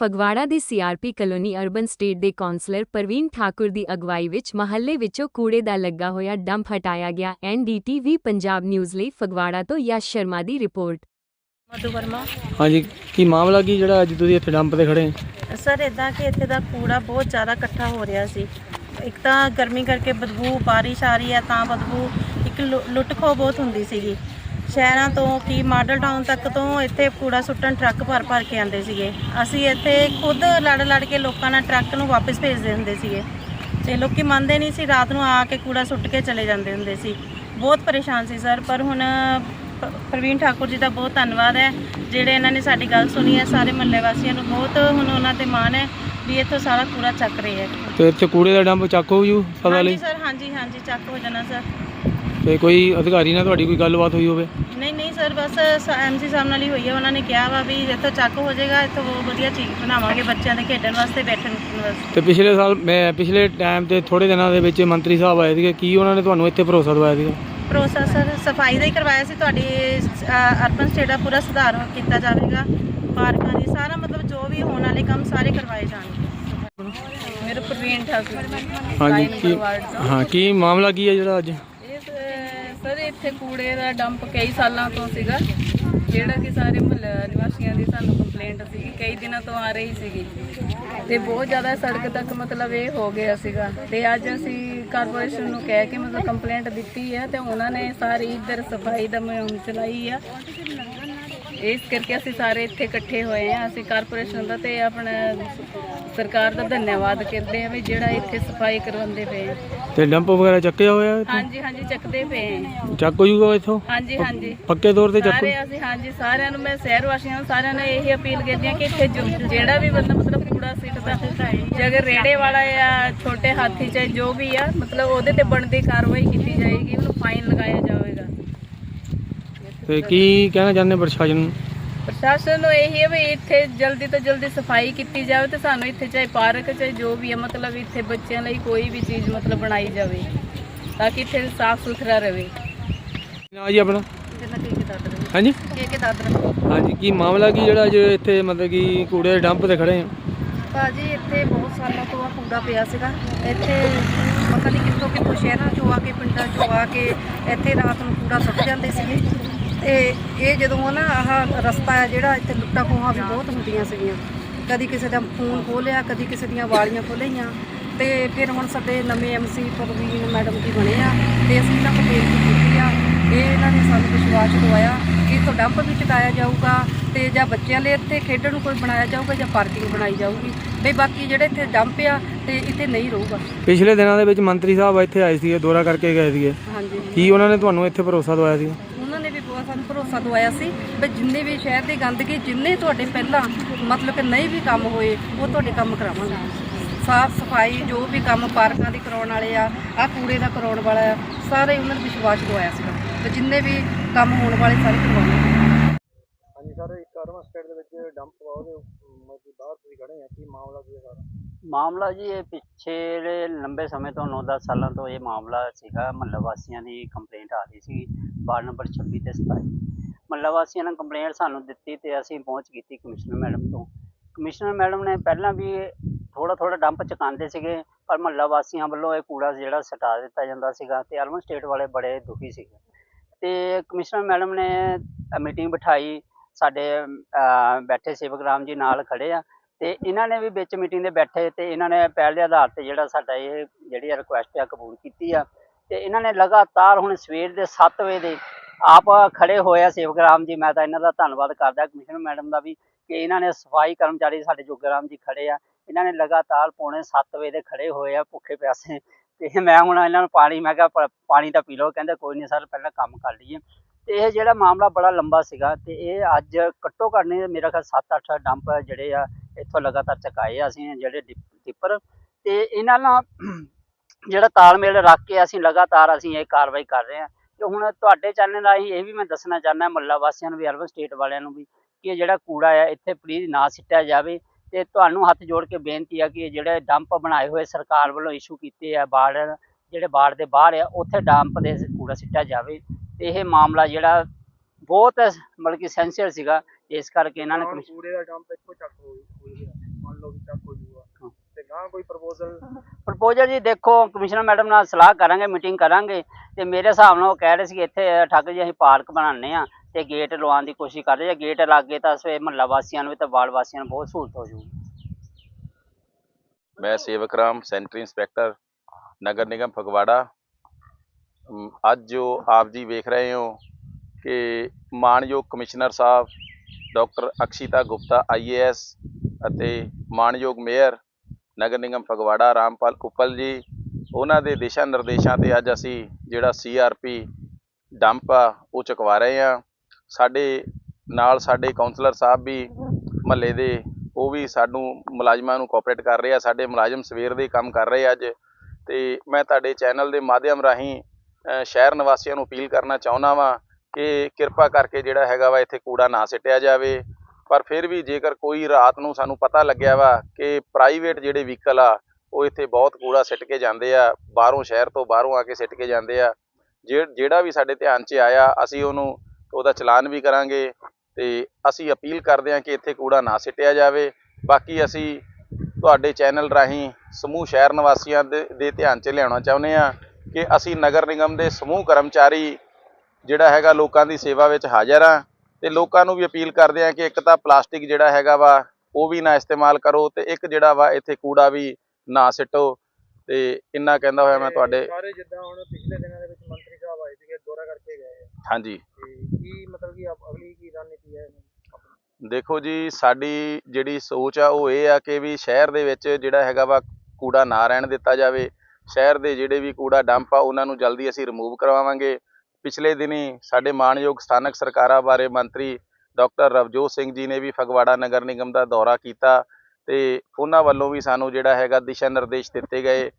ਫਗਵਾੜਾ ਦੇ CRP colony urban estate ਦੇ councillor Parveen Thakur ਦੀ ਅਗਵਾਈ ਵਿੱਚ ਮਹੱਲੇ ਵਿੱਚੋਂ ਕੂੜੇ ਦਾ ਲੱਗਾ ਹੋਇਆ ਡੰਪ ਹਟਾਇਆ ਗਿਆ। ਐਨਡੀਟੀਵੀ ਪੰਜਾਬ ਨਿਊਜ਼ ਲਈ ਫਗਵਾੜਾ ਤੋਂ ਯਸ਼ ਸ਼ਰਮਾ ਦੀ ਰਿਪੋਰਟ। ਮਧੂ ਵਰਮਾ। ਹਾਂਜੀ ਕੀ ਮਾਮਲਾ ਕੀ ਜਿਹੜਾ ਅੱਜ ਤੁਸੀਂ ਇੱਥੇ ਡੰਪ ਤੇ ਖੜੇ ਸਰ ਇਦਾਂ ਕਿ ਇੱਥੇ ਦਾ ਕੂੜਾ ਬਹੁਤ ਜ਼ਿਆਦਾ ਇਕੱਠਾ ਹੋ ਰਿਹਾ ਸੀ। ਇੱਕ ਤਾਂ ਗਰਮੀ ਕਰਕੇ ਬਦਬੂ ਬਾਰਿਸ਼ ਆ ਰਹੀ ਹੈ ਤਾਂ ਬਦਬੂ ਇੱਕ ਲੁ- ਲੁੱਟ ਖੋਹ ਬਹੁਤ ਹੁੰਦੀ ਸੀਗੀ। ਸ਼ਹਿਰਾਂ ਤੋਂ ਕੀ ਮਾਡਲ ਟਾਊਨ ਤੱਕ ਤੋਂ ਇੱਥੇ ਕੂੜਾ ਸੁੱਟਣ ਟਰੱਕ ਭਰ ਭਰ ਕੇ ਆਉਂਦੇ ਸੀਗੇ। ਅਸੀਂ ਇੱਥੇ ਖੁਦ ਲੜ ਲੜ ਕੇ ਲੋਕਾਂ ਨਾਲ ਟਰੱਕ ਨੂੰ ਵਾਪਸ ਭੇਜਦੇ ਹੁੰਦੇ ਸੀਗੇ। ਤੇ ਲੋਕੀ ਮੰਨਦੇ ਨਹੀਂ ਸੀ ਰਾਤ ਨੂੰ ਆ ਕੇ ਕੂੜਾ ਸੁੱਟ ਕੇ ਚਲੇ ਜਾਂਦੇ ਹੁੰਦੇ ਸੀ। ਬਹੁਤ ਪਰੇਸ਼ਾਨ ਸੀ ਸਰ ਪਰ ਹੁਣ ਪ੍ਰਵੀਨ ਠਾਕੁਰ ਜੀ ਦਾ ਬਹੁਤ ਧੰਨਵਾਦ ਹੈ ਜਿਹੜੇ ਇਹਨਾਂ ਨੇ ਸਾਡੀ ਗੱਲ ਸੁਣੀ ਹੈ ਸਾਰੇ ਮਹੱਲੇ ਵਾਸੀਆਂ ਨੂੰ ਬਹੁਤ ਹੁਣ ਉਹਨਾਂ ਤੇ ਮਾਣ ਹੈ ਵੀ ਇੱਥੋਂ ਸਾਰਾ ਕੂੜਾ ਚੱਕ ਰਹੇ ਹੈ। ਤੇ ਇੱਥੇ ਕੂੜੇ ਦਾ ਡੰਪ ਚੱਕ ਹੋ ਜੂ ਸਦਾ ਹਾਂਜੀ ਲਈ ਸਰ ਹਾਂਜੀ ਹਾਂਜੀ ਚੱਕ ਹੋ ਜਾਣਾ ਸਰ। ਤੇ ਕੋਈ ਅਧਿਕਾਰੀ ਨਾਲ ਤੁਹਾਡੀ ਕੋਈ ਗੱਲਬਾਤ ਹੋਈ ਹੋਵੇ? ਨਹੀਂ ਨਹੀਂ ਸਰ ਬਸ ਐਮਸੀ ਸਾਹਿਬ ਨਾਲ ਹੀ ਹੋਈ ਹੈ ਉਹਨਾਂ ਨੇ ਕਿਹਾ ਵਾ ਵੀ ਇੱਥੋਂ ਚੱਕ ਹੋ ਜਾਏਗਾ ਇੱਥੋਂ ਬਹੁਤ ਵਧੀਆ ਚੀਜ਼ ਬਣਾਵਾਂਗੇ ਬੱਚਿਆਂ ਦੇ ਖੇਡਣ ਵਾਸਤੇ ਬੈਠਣ ਵਾਸਤੇ ਤੇ ਪਿਛਲੇ ਸਾਲ ਮੈਂ ਪਿਛਲੇ ਟਾਈਮ ਤੇ ਥੋੜੇ ਦਿਨਾਂ ਦੇ ਵਿੱਚ ਮੰਤਰੀ ਸਾਹਿਬ ਆਏ ਸੀਗੇ। ਕੀ ਉਹਨਾਂ ਨੇ ਤੁਹਾਨੂੰ ਇੱਥੇ ਭਰੋਸਾ ਦਵਾਇਆ ਸੀਗਾ? ਪ੍ਰੋਸੈਸ ਸਰ ਸਫ਼ਾਈ ਦਾ ਹੀ ਕਰਵਾਇਆ ਸੀ। ਤੁਹਾਡੀ ਅਰਬਨ ਸਟੇਟ ਦਾ ਪੂਰਾ ਸੁਧਾਰ ਕੀਤਾ ਜਾਵੇਗਾ। ਪਾਰਕਾਂ ਦੀ ਸਾਰਾ ਮਤਲਬ ਜੋ ਵੀ ਹੋਣ ਵਾਲੇ ਕੰਮ ਸਾਰੇ ਕਰਵਾਏ ਜਾਣਗੇ। ਮੇਰੇ ਪ੍ਰਵੀਨ ਠਾਕੁਰ ਹਾਂਜੀ ਕੀ ਹਾਂ ਕੀ ਮਾਮਲਾ ਕੀ ਹੈ ਜਿਹੜਾ ਅੱਜ? ਇੱਥੇ ਕੂੜੇ ਦਾ ਡੰਪ ਕਈ ਸਾਲਾਂ ਤੋਂ ਸੀਗਾ। ਜਿਹੜਾ ਕਿ ਸਾਰੇ ਮੁਹੱਲਾ ਨਿਵਾਸੀਆਂ ਦੀ ਸਾਨੂੰ ਕੰਪਲੇਂਟ ਸੀ ਕਈ ਦਿਨਾਂ ਤੋਂ ਆ ਰਹੀ ਸੀਗੀ। ਤੇ ਬਹੁਤ ਜ਼ਿਆਦਾ ਸੜਕ ਤੱਕ ਮਤਲਬ ਇਹ ਹੋ ਗਿਆ ਸੀਗਾ। ਤੇ ਅੱਜ ਅਸੀਂ ਕਾਰਪੋਰੇਸ਼ਨ ਨੂੰ ਕਹਿ ਕੇ ਮਤਲਬ ਕੰਪਲੇਂਟ ਦਿੱਤੀ ਹੈ ਤੇ ਉਹਨਾਂ ਨੇ ਸਾਰੀ ਇੱਧਰ ਸਫ਼ਾਈ ਦਾ ਮੁਹਿੰਮ ਚਲਾਈ ਆ। ਇਸ ਕਰਕੇ ਅਸੀਂ ਸਾਰੇ ਇੱਥੇ ਇਕੱਠੇ ਹੋਏ ਆ ਅਸੀਂ ਕਾਰਪੋਰੇਸ਼ਨ ਦਾ ਤੇ ਆਪਣਾ ਸਰਕਾਰ ਦਾ ਧੰਨਵਾਦ ਕਰਦੇ ਆ ਵੀ ਜਿਹੜਾ ਇੱਥੇ ਸਫ਼ਾਈ ਕਰਵਾਉਂਦੇ ਪਏ ਆ। ਤੇ ਡੰਪ ਵਗੈਰਾ ਚੱਕਿਆ ਹੋਇਆ ਇੱਥੇ? ਹਾਂਜੀ ਹਾਂਜੀ ਚੱਕਦੇ ਪਏ ਆ। ਚੱਕ ਹੋ ਜੂਗਾ ਇੱਥੋਂ ਹਾਂਜੀ ਹਾਂਜੀ ਪੱਕੇ ਤੌਰ ਤੇ ਚੱਕ ਸਾਰੇ ਅਸੀਂ ਹਾਂਜੀ ਸਾਰਿਆਂ ਨੂੰ ਮੈਂ ਸ਼ਹਿਰ ਵਾਸੀਆਂ ਨੂੰ ਸਾਰਿਆਂ ਨੂੰ ਇਹ ਅਪੀਲ ਕਰਦੀ ਹਾਂ ਕਿ ਇੱਥੇ ਜੋ- ਜਿਹੜਾ ਵੀ ਬੰਦਾ ਮਤਲਬ ਕੂੜਾ ਸਿੱਟਦਾ ਜੇ ਅਗਰ ਰੇੜੇ ਵਾਲਾ ਆ ਛੋਟੇ ਹਾਥੀ ਚਾਹੇ ਜੋ ਵੀ ਆ ਮਤਲਬ ਉਹਦੇ ਤੇ ਬਣਦੀ ਕਾਰਵਾਈ ਕੀਤੀ ਜਾਏਗੀ ਉਹਨੂੰ ਫਾਈਨ ਲਗਾਇਆ ਜਾਵੇਗਾ ਤੇ ਕੀ ਕਹਿਣਾ ਚਾਹੁੰਦੇ ਪ੍ਰਸ਼ਾਸਨ ਨੂੰ? ਪ੍ਰਸ਼ਾਸਨ ਨੂੰ ਇਹੀ ਹੈ ਵੀ ਇੱਥੇ ਜਲਦੀ ਤੋਂ ਜਲਦੀ ਸਫ਼ਾਈ ਕੀਤੀ ਜਾਵੇ ਤੇ ਸਾਨੂੰ ਇੱਥੇ ਚਾਹੇ ਪਾਰਕ ਚਾਹੇ ਜੋ ਵੀ ਹੈ ਮਤਲਬ ਇੱਥੇ ਬੱਚਿਆਂ ਲਈ ਕੋਈ ਵੀ ਚੀਜ਼ ਮਤਲਬ ਬਣਾਈ ਜਾਵੇ ਤਾਂ ਕਿ ਇੱਥੇ ਸਾਫ਼ ਸੁਥਰਾ ਰਹੇ। ਨਾ ਜੀ ਆਪਣਾ? ਹਾਂਜੀ? ਕੇ ਕੇ ਦਾਦਰ ਹਾਂਜੀ ਕੀ ਮਾਮਲਾ ਕੀ ਜਿਹੜਾ ਅੱਜ ਇੱਥੇ ਮਤਲਬ ਕਿ ਕੂੜੇ ਦੇ ਡੰਪ ਤੇ ਖੜੇ ਆ? ਭਾਜੀ ਇੱਥੇ ਬਹੁਤ ਸਾਲਾਂ ਤੋਂ ਆ ਕੂੜਾ ਪਿਆ ਸੀਗਾ। ਇੱਥੇ ਪਤਾ ਨਹੀਂ ਕਿੱਥੋਂ ਕਿੱਥੋਂ ਸ਼ਹਿਰਾਂ ਚੋਂ ਆ ਕੇ ਪਿੰਡਾਂ ਚੋਂ ਆ ਕੇ ਇੱਥੇ ਰਾਤ ਨੂੰ ਕੂੜਾ ਸੁੱਟ ਜਾਂਦੇ ਸੀਗੇ। ਤੇ ਇਹ ਜਦੋਂ ਨਾ ਆਹ ਰਸਤਾ ਹੈ ਜਿਹੜਾ ਇੱਥੇ ਲੁੱਟਾਂ ਖੋਹਾਂ ਵੀ ਬਹੁਤ ਹੁੰਦੀਆਂ ਸੀਗੀਆਂ। ਕਦੀ ਕਿਸੇ ਦਾ ਫੋਨ ਖੋਲਿਆ ਕਦੀ ਕਿਸੇ ਦੀਆਂ ਵਾਲੀਆਂ ਖੋਲ੍ਹੀਆਂ ਤੇ ਫਿਰ ਹੁਣ ਸਾਡੇ ਨਵੇਂ ਐਮਸੀ ਪ੍ਰਵੀਨ ਮੈਡਮ ਜੀ ਬਣੇ ਆ ਤੇ ਅਸੀਂ ਇਹਨਾਂ ਕੋਲ ਬੇਨਤੀ ਕੀਤੀ ਆ। ਇਹ ਇਹਨਾਂ ਨੇ ਸਾਨੂੰ ਵਿਸ਼ਵਾਸ ਦਵਾਇਆ ਕਿ ਇੱਥੋਂ ਡੰਪ ਵੀ ਚੁਕਾਇਆ ਜਾਊਗਾ ਤੇ ਜਾਂ ਬੱਚਿਆਂ ਲਈ ਇੱਥੇ ਖੇਡਣ ਨੂੰ ਕੋਈ ਬਣਾਇਆ ਜਾਊਗਾ ਜਾਂ ਪਾਰਕਿੰਗ ਬਣਾਈ ਜਾਊਗੀ। ਬਈ ਬਾਕੀ ਜਿਹੜੇ ਇੱਥੇ ਡੰਪ ਆ ਤੇ ਇੱਥੇ ਨਹੀਂ ਰਹੂਗਾ। ਪਿਛਲੇ ਦਿਨਾਂ ਦੇ ਵਿੱਚ ਮੰਤਰੀ ਸਾਹਿਬ ਇੱਥੇ ਆਏ ਸੀਗੇ ਦੌਰਾ ਕਰਕੇ ਗਏ ਸੀਗੇ। ਹਾਂਜੀ। ਕੀ ਉਹਨਾਂ ਨੇ ਤੁਹਾਨੂੰ ਇੱਥੇ ਭਰੋਸਾ ਦਵਾਇਆ ਨੇ ਵੀ ਬਹੁਤ ਸਾਨੂੰ ਭਰੋਸਾ ਦਵਾਇਆ ਸੀ ਵੀ ਜਿੰਨੇ ਵੀ ਸ਼ਹਿਰ ਦੀ ਗੰਦਗੀ, ਜਿੰਨੇ ਤੁਹਾਡੇ ਪਹਿਲਾਂ ਮਤਲਬ ਕਿ ਨਹੀਂ ਵੀ ਕੰਮ ਹੋਏ, ਉਹ ਤੁਹਾਡੇ ਕੰਮ ਕਰਾਵਾਂਗੇ। ਸਾਫ਼ ਸਫ਼ਾਈ, ਜੋ ਵੀ ਕੰਮ ਪਾਰਕਾਂ ਦੀ ਕਰਾਉਣ ਵਾਲੇ ਆ ਆ ਕੂੜੇ ਦਾ ਕਰਾਉਣ ਵਾਲਾ ਆ, ਸਾਰੇ ਉਹਨਾਂ ਨੂੰ ਵਿਸ਼ਵਾਸ ਦਵਾਇਆ ਸੀਗਾ ਵੀ ਜਿੰਨੇ ਵੀ ਕੰਮ ਹੋਣ ਵਾਲੇ ਸਾਰੇ ਕਰਵਾਉਣੇ ਹਾਂਜੀ ਸਰ ਇੱਕ ਅਰਮਾ ਸਟੇਟ ਦੇ ਵਿੱਚ ਉਹਦੇ ਮਤਲਬ ਬਾਹਰ ਤੁਸੀਂ ਖੜੇ ਆ, ਕੀ ਮਾਮਲਾ ਕੀ ਹੈ ਸਾਰਾ? ਮਾਮਲਾ ਜੀ ਇਹ ਪਿਛਲੇ ਲੰਬੇ ਸਮੇਂ ਤੋਂ 9-10 ਸਾਲਾਂ ਤੋਂ ਇਹ ਮਾਮਲਾ ਸੀਗਾ ਮਹੱਲਾ ਵਾਸੀਆਂ ਦੀ ਕੰਪਲੇਂਟ ਆ ਰਹੀ ਸੀ, ਵਾਰਡ ਨੰਬਰ 26 ਤੇ 27 ਮਹੱਲਾ ਵਾਸੀਆਂ ਨੇ ਕੰਪਲੇਂਟ ਸਾਨੂੰ ਦਿੱਤੀ ਤੇ ਅਸੀਂ ਪਹੁੰਚ ਕੀਤੀ ਕਮਿਸ਼ਨਰ ਮੈਡਮ ਤੋਂ। ਕਮਿਸ਼ਨਰ ਮੈਡਮ ਨੇ ਪਹਿਲਾਂ ਵੀ ਥੋੜਾ ਥੋੜਾ ਡੰਪ ਚੁਕਾਉਂਦੇ ਸੀਗੇ, ਪਰ ਮਹੱਲਾ ਵਾਸੀਆਂ ਵੱਲੋਂ ਇਹ ਕੂੜਾ ਜਿਹੜਾ ਸਟਾ ਦਿੱਤਾ ਜਾਂਦਾ ਸੀਗਾ ਤੇ ਅਰਬਨ ਸਟੇਟ ਵਾਲੇ ਬੜੇ ਦੁਖੀ ਸੀਗੇ। ਤੇ ਕਮਿਸ਼ਨਰ ਮੈਡਮ ਨੇ ਮੀਟਿੰਗ ਬਿਠਾਈ ਸਾਡੇ ਬੈਠੇ ਸੇਵਕ ਰਾਮ ਜੀ ਨਾਲ ਖੜੇ ਆ। ਤੇ ਇਹਨਾਂ ਨੇ ਵੀ ਵਿੱਚ ਮੀਟਿੰਗ ਦੇ ਬੈਠੇ ਤੇ ਇਹਨਾਂ ਨੇ ਪਹਿਲ ਦੇ ਆਧਾਰ ਤੇ ਜਿਹੜਾ ਸਾਡਾ ਇਹ ਜਿਹੜੀ ਰਿਕੁਐਸਟ ਆ ਕਬੂਲ ਕੀਤੀ ਆ। ਤੇ ਇਹਨਾਂ ਨੇ ਲਗਾਤਾਰ ਹੁਣ ਸਵੇਰ ਦੇ 7 ਵਜੇ ਦੇ ਆਪ ਖੜੇ ਹੋਏ ਆ ਸੇਵਕ ਰਾਮ ਜੀ। ਮੈਂ ਤਾਂ ਇਹਨਾਂ ਦਾ ਧੰਨਵਾਦ ਕਰਦਾ ਕਮਿਸ਼ਨਰ ਮੈਡਮ ਦਾ ਵੀ ਕਿ ਇਹਨਾਂ ਨੇ ਸਫ਼ਾਈ ਕਰਮਚਾਰੀ ਸਾਡੇ ਜੋਗਰਾਮ ਜੀ ਖੜੇ ਆ। ਇਹਨਾਂ ਨੇ ਲਗਾਤਾਰ ਪੌਣੇ 7 ਵਜੇ ਦੇ ਖੜੇ ਹੋਏ ਆ ਭੁੱਖੇ ਪਿਆਸੇ। ਤੇ ਮੈਂ ਹੁਣ ਇਹਨਾਂ ਨੂੰ ਪਾਣੀ, ਮੈਂ ਕਿਹਾ ਪ- ਪਾਣੀ ਤਾਂ ਪੀ ਲਓ। ਕਹਿੰਦੇ ਕੋਈ ਨਹੀਂ ਸਰ, ਪਹਿਲਾਂ ਕੰਮ ਕਰ ਲਈਏ। ਤੇ ਇਹ ਜਿਹੜਾ ਮਾਮਲਾ ਬੜਾ ਲੰਬਾ ਸੀਗਾ ਤੇ ਇਹ ਅੱਜ ਘੱਟੋ ਘੱਟ ਨਹੀਂ, ਮੇਰਾ ਖਿਆਲ 7-8 ਡੰਪ ਜਿਹੜੇ ਆ, ਇੱਥੋਂ ਲਗਾਤਾਰ ਚੁਕਾਏ ਆ ਅਸੀਂ ਜਿਹੜੇ ਡਿਪ- ਟਿੱਪਰ ਤੇ ਇਹਨਾਂ ਨਾਲ ਜਿਹੜਾ ਤਾਲਮੇਲ ਰੱਖ ਕੇ ਅਸੀਂ ਲਗਾਤਾਰ ਅਸੀਂ ਇਹ ਕਾਰਵਾਈ ਕਰ ਰਹੇ ਹਾਂ ਤੇ ਹੁਣ ਤੁਹਾਡੇ ਚੈਨਲ ਰਾਹੀਂ ਇਹ ਵੀ ਮੈਂ ਦੱਸਣਾ ਚਾਹੁੰਦਾ ਮੱਲਾ ਵਾਸੀਆਂ ਨੂੰ ਵੀ ਅਰਬਨ ਸਟੇਟ ਵਾਲਿਆਂ ਨੂੰ ਵੀ ਕਿ ਇਹ ਜਿਹੜਾ ਕੂੜਾ ਆ, ਇੱਥੇ ਪਲੀਜ਼ ਨਾ ਸਿੱਟਿਆ ਜਾਵੇ। ਤੇ ਤੁਹਾਨੂੰ ਹੱਥ ਜੋੜ ਕੇ ਬੇਨਤੀ ਆ ਕਿ ਇਹ ਜਿਹੜੇ ਡੰਪ ਬਣਾਏ ਹੋਏ ਸਰਕਾਰ ਵੱਲੋਂ ਇਸ਼ੂ ਕੀਤੇ ਆ ਬਾੜ, ਜਿਹੜੇ ਬਾੜ ਦੇ ਬਾਹਰ ਆ, ਉੱਥੇ ਡੰਪ ਦੇ ਕੂੜਾ ਸਿੱਟਿਆ ਜਾਵੇ। ਤੇ ਇਹ ਮਾਮਲਾ ਜਿਹੜਾ ਬਹੁਤ ਮਤਲਬ ਕਿ ਸੈਂਸੀਅਰ ਸੀਗਾ ਇਸ ਕਰਕੇ ਇਹਨਾਂ ਨੇ ਕਮਿਸ਼ਨ ਕੂੜੇ ਦਾ ਡੰਪ ਇੱਥੋਂ ਚੱਕ ਹੋ ਗਿਆ ਵੱਲੋਂ ਵੀ ਚੱਕ ਹੋ ਜੂਗਾ ਤੇ ਗਾਂ ਕੋਈ ਪ੍ਰਪੋਜ਼ਲ ਪ੍ਰਪੋਜ਼ਲ ਜੀ ਦੇਖੋ ਕਮਿਸ਼ਨਰ ਮੈਡਮ ਨਾਲ ਸਲਾਹ ਕਰਾਂਗੇ ਮੀਟਿੰਗ ਕਰਾਂਗੇ ਤੇ ਮੇਰੇ ਹਿਸਾਬ ਨਾਲ ਉਹ ਕਹਿ ਰਹੇ ਸੀ ਇੱਥੇ ਠੱਗ ਜੀ ਅਸੀਂ ਪਾਰਕ ਬਣਾਉਂਦੇ ਆ ਤੇ ਗੇਟ ਲਵਾਉਣ ਦੀ ਕੋਸ਼ਿਸ਼ ਕਰ ਰਹੇ ਆ ਗੇਟ ਲੱਗੇ ਤਾਂ ਸਵੇ ਮਹੱਲਾ ਵਾਸੀਆਂ ਨੂੰ ਵੀ ਤੇ ਵਾਰਡ ਵਾਸੀਆਂ ਨੂੰ ਬਹੁਤ ਸਹੂਲਤ ਹੋ ਜੂਗੀ ਮੈਂ ਸੇਵਕ ਰਾਮ ਸੈਂਟਰੀ ਇੰਸਪੈਕਟਰ ਨਗਰ ਨਿਗਮ ਫਗਵਾੜਾ ਅੱਜ ਜੋ ਆਪ ਜੀ ਵੇਖ ਰਹੇ ਹੋ ਕਿ ਮਾਣਯੋਗ ਕਮਿਸ਼ਨਰ ਸਾਹਿਬ, ਡਾਕਟਰ ਅਕਸ਼ਿਤਾ ਗੁਪਤਾ ਆਈਏਐਸ ਅਤੇ ਮਾਣਯੋਗ ਮੇਅਰ ਨਗਰ ਨਿਗਮ ਫਗਵਾੜਾ, ਰਾਮਪਾਲ ਉਪਲ ਜੀ, ਉਹਨਾਂ ਦੇ ਦਿਸ਼ਾ ਨਿਰਦੇਸ਼ਾਂ ਤੇ ਅੱਜ ਅਸੀਂ ਜਿਹੜਾ ਸੀਆਰਪੀ ਡੰਪ ਆ, ਉਹ ਚੁਕਵਾ ਰਹੇ ਆ ਸਾਡੇ ਨਾਲ ਸਾਡੇ ਕਾਉਂਸਲਰ ਸਾਹਿਬ ਵੀ ਮਹੱਲੇ ਦੇ, ਉਹ ਵੀ ਸਾਨੂੰ ਮੁਲਾਜ਼ਮਾਂ ਨੂੰ ਕੋਆਪਰੇਟ ਕਰ ਰਹੇ ਆ। ਸਾਡੇ ਮੁਲਾਜ਼ਮ ਸਵੇਰ ਦੇ ਕੰਮ ਕਰ ਰਹੇ ਅੱਜ। ਤੇ ਮੈਂ ਤੁਹਾਡੇ ਚੈਨਲ ਦੇ ਮਾਧਿਅਮ ਰਾਹੀਂ ਸ਼ਹਿਰ ਨਿਵਾਸੀਆਂ ਨੂੰ ਅਪੀਲ ਕਰਨਾ ਚਾਹੁੰਦਾ ਵਾਂ ਕਿ ਕਿਰਪਾ ਕਰਕੇ ਜਿਹੜਾ ਹੈਗਾ ਵਾ ਇੱਥੇ ਕੂੜਾ ਨਾ ਸਿੱਟਿਆ ਜਾਵੇ। ਪਰ ਫਿਰ ਵੀ ਜੇਕਰ ਕੋਈ ਰਾਤ ਨੂੰ ਸਾਨੂੰ ਪਤਾ ਲੱਗਿਆ ਵਾ ਕਿ ਪ੍ਰਾਈਵੇਟ ਜਿਹੜੇ ਵਹੀਕਲ ਆ, ਉਹ ਇੱਥੇ ਬਹੁਤ ਕੂੜਾ ਸਿੱਟ ਕੇ ਜਾਂਦੇ ਆ, ਬਾਹਰੋਂ ਸ਼ਹਿਰ ਤੋਂ ਬਾਹਰੋਂ ਆ ਕੇ ਸਿੱਟ ਕੇ ਜਾਂਦੇ ਆ, ਜੇ- ਜਿਹੜਾ ਵੀ ਸਾਡੇ ਧਿਆਨ 'ਚ ਆਇਆ, ਅਸੀਂ ਉਹਨੂੰ ਉਹਦਾ ਚਲਾਨ ਵੀ ਕਰਾਂਗੇ ਤੇ ਅਸੀਂ ਅਪੀਲ ਕਰਦੇ ਹਾਂ ਕਿ ਇੱਥੇ ਕੂੜਾ ਨਾ ਸਿੱਟਿਆ ਜਾਵੇ। ਬਾਕੀ ਅਸੀਂ ਤੁਹਾਡੇ ਚੈਨਲ ਰਾਹੀਂ ਸਮੂਹ ਸ਼ਹਿਰ ਨਿਵਾਸੀਆਂ ਦੇ ਦੇ ਧਿਆਨ 'ਚ ਲਿਆਉਣਾ ਚਾਹੁੰਦੇ ਹਾਂ। ਕਿ ਅਸੀਂ ਨਗਰ ਨਿਗਮ ਦੇ ਸਮੂਹ ਕਰਮਚਾਰੀ ਜਿਹੜਾ ਹੈਗਾ ਲੋਕਾਂ ਦੀ ਸੇਵਾ ਵਿੱਚ ਹਾਜ਼ਰ ਆ ਤੇ ਲੋਕਾਂ ਨੂੰ ਵੀ ਅਪੀਲ ਕਰਦੇ ਹਾਂ ਕਿ ਇੱਕ ਤਾਂ ਪਲਾਸਟਿਕ ਜਿਹੜਾ ਹੈਗਾ ਵਾ ਉਹ ਵੀ ਨਾ ਇਸਤੇਮਾਲ ਕਰੋ ਤੇ ਇੱਕ ਜਿਹੜਾ ਵਾ ਇੱਥੇ ਕੂੜਾ ਵੀ ਨਾ ਸਿੱਟੋ ਤੇ ਇੰਨਾ ਕਹਿੰਦਾ ਹੋਇਆ ਮੈਂ ਤੁਹਾਡੇ ਸਾਰੇ ਜਿੱਦਾਂ ਹੁਣ ਪਿਛਲੇ ਦਿਨਾਂ ਦੇ ਵਿੱਚ ਮੰਤਰੀ ਸਾਹਿਬ ਆਏ ਸੀਗੇ ਦੌਰਾ ਕਰਕੇ ਗਏ ਆ। ਹਾਂਜੀ। ਕੀ ਮਤਲਬ ਕਿ ਅਗਲੀ ਕੀ ਰਣਨੀਤੀ ਹੈ ਦੇਖੋ ਜੀ ਸਾਡੀ ਜਿਹੜੀ ਸੋਚ ਆ ਉਹ ਇਹ ਆ ਕਿ ਵੀ ਸ਼ਹਿਰ ਦੇ ਵਿੱਚ ਜਿਹੜਾ ਹੈਗਾ ਵਾ ਕੂੜਾ ਨਾ ਰਹਿਣ ਦਿੱਤਾ ਜਾਵੇ। ਸ਼ਹਿਰ ਦੇ ਜਿਹੜੇ ਵੀ ਕੂੜਾ ਡੰਪ ਆ, ਉਹਨਾਂ ਨੂੰ ਜਲਦੀ ਅਸੀਂ ਰਿਮੂਵ ਕਰਵਾਵਾਂਗੇ। ਪਿਛਲੇ ਦਿਨੀ ਸਾਡੇ ਮਾਣਯੋਗ ਸਥਾਨਕ ਸਰਕਾਰਾਂ ਬਾਰੇ ਮੰਤਰੀ ਡਾਕਟਰ ਰਵਜੋਤ ਸਿੰਘ ਜੀ ਨੇ ਵੀ ਫਗਵਾੜਾ ਨਗਰ ਨਿਗਮ ਦਾ ਦੌਰਾ ਕੀਤਾ ਤੇ ਉਹਨਾਂ ਵੱਲੋਂ ਵੀ ਸਾਨੂੰ ਜਿਹੜਾ ਹੈਗਾ ਦਿਸ਼ਾ ਨਿਰਦੇਸ਼ ਦਿੱਤੇ ਗਏ।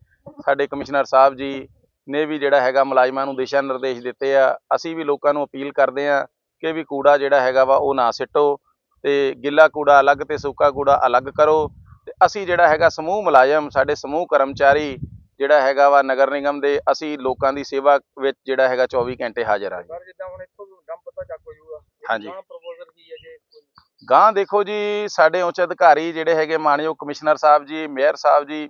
ਸਾਡੇ ਕਮਿਸ਼ਨਰ ਸਾਹਿਬ ਜੀ ਨੇ ਵੀ ਜਿਹੜਾ ਹੈਗਾ ਮੁਲਾਜ਼ਮਾਂ ਨੂੰ ਦਿਸ਼ਾ ਨਿਰਦੇਸ਼ ਦਿੱਤੇ ਆ। ਅਸੀਂ ਵੀ ਲੋਕਾਂ ਨੂੰ ਅਪੀਲ ਕਰਦੇ ਆ ਕਿ ਵੀ ਕੂੜਾ ਜਿਹੜਾ ਹੈਗਾ ਵਾ, ਉਹ ਨਾ ਸਿੱਟੋ ਤੇ ਗਿੱਲਾ ਕੂੜਾ ਅਲੱਗ ਤੇ ਸੁੱਕਾ ਕੂੜਾ ਅਲੱਗ ਕਰੋ ਤੇ ਅਸੀਂ ਜਿਹੜਾ ਹੈਗਾ ਸਮੂਹ ਮੁਲਾਜ਼ਮ, ਸਾਡੇ ਸਮੂਹ ਕਰਮਚਾਰੀ ਜਿਹੜਾ ਹੈਗਾ ਵਾ ਨਗਰ ਨਿਗਮ ਦੇ ਅਸੀਂ ਲੋਕਾਂ ਦੀ ਸੇਵਾ ਵਿੱਚ ਜਿਹੜਾ ਹੈਗਾ 24 ਘੰਟੇ ਹਾਜ਼ਰ ਜੂਗਾ ਹਾਂਜੀ। ਗਾਂ ਦੇਖੋ ਜੀ ਸਾਡੇ ਉੱਚ ਅਧਿਕਾਰੀ ਜਿਹੜੇ ਹੈਗੇ ਮਾਨਯੋਗ ਕਮਿਸ਼ਨਰ ਸਾਹਿਬ ਜੀ ਮੇਅਰ ਸਾਹਿਬ ਜੀ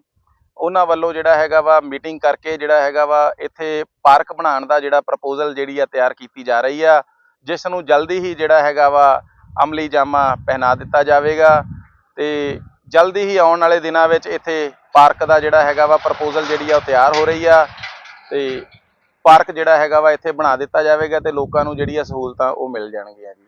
ਉਹਨਾਂ ਵੱਲੋਂ ਜਿਹੜਾ ਹੈਗਾ ਵਾ ਮੀਟਿੰਗ ਕਰਕੇ ਜਿਹੜਾ ਹੈਗਾ ਵਾ ਇੱਥੇ ਪਾਰਕ ਬਣਾਉਣ ਦਾ ਜਿਹੜਾ ਪ੍ਰਪੋਜ਼ਲ ਜਿਹੜੀ ਆ ਤਿਆਰ ਕੀਤੀ ਜਾ ਰਹੀ ਆ ਜਿਸ ਨੂੰ ਜਲਦੀ ਹੀ ਜਿਹੜਾ ਹੈਗਾ ਵਾ ਅਮਲੀ ਜਾਮਾ ਪਹਿਨਾ ਦਿੱਤਾ ਜਾਵੇਗਾ ਤੇ ਜਲਦੀ ਹੀ ਆਉਣ ਵਾਲੇ ਦਿਨਾਂ ਵਿੱਚ ਇੱਥੇ ਪਾਰਕ ਦਾ ਜਿਹੜਾ ਹੈਗਾ ਵਾ ਪ੍ਰਪੋਜ਼ਲ ਜਿਹੜੀ ਆ ਉਹ ਤਿਆਰ ਹੋ ਰਹੀ ਆ ਤੇ ਪਾਰਕ ਜਿਹੜਾ ਹੈਗਾ ਵਾ ਇੱਥੇ ਬਣਾ ਦਿੱਤਾ ਜਾਵੇਗਾ ਤੇ ਲੋਕਾਂ ਨੂੰ ਜਿਹੜੀ ਆ ਸਹੂਲਤਾਂ ਉਹ ਮਿਲ ਜਾਣਗੀਆਂ ਜੀ।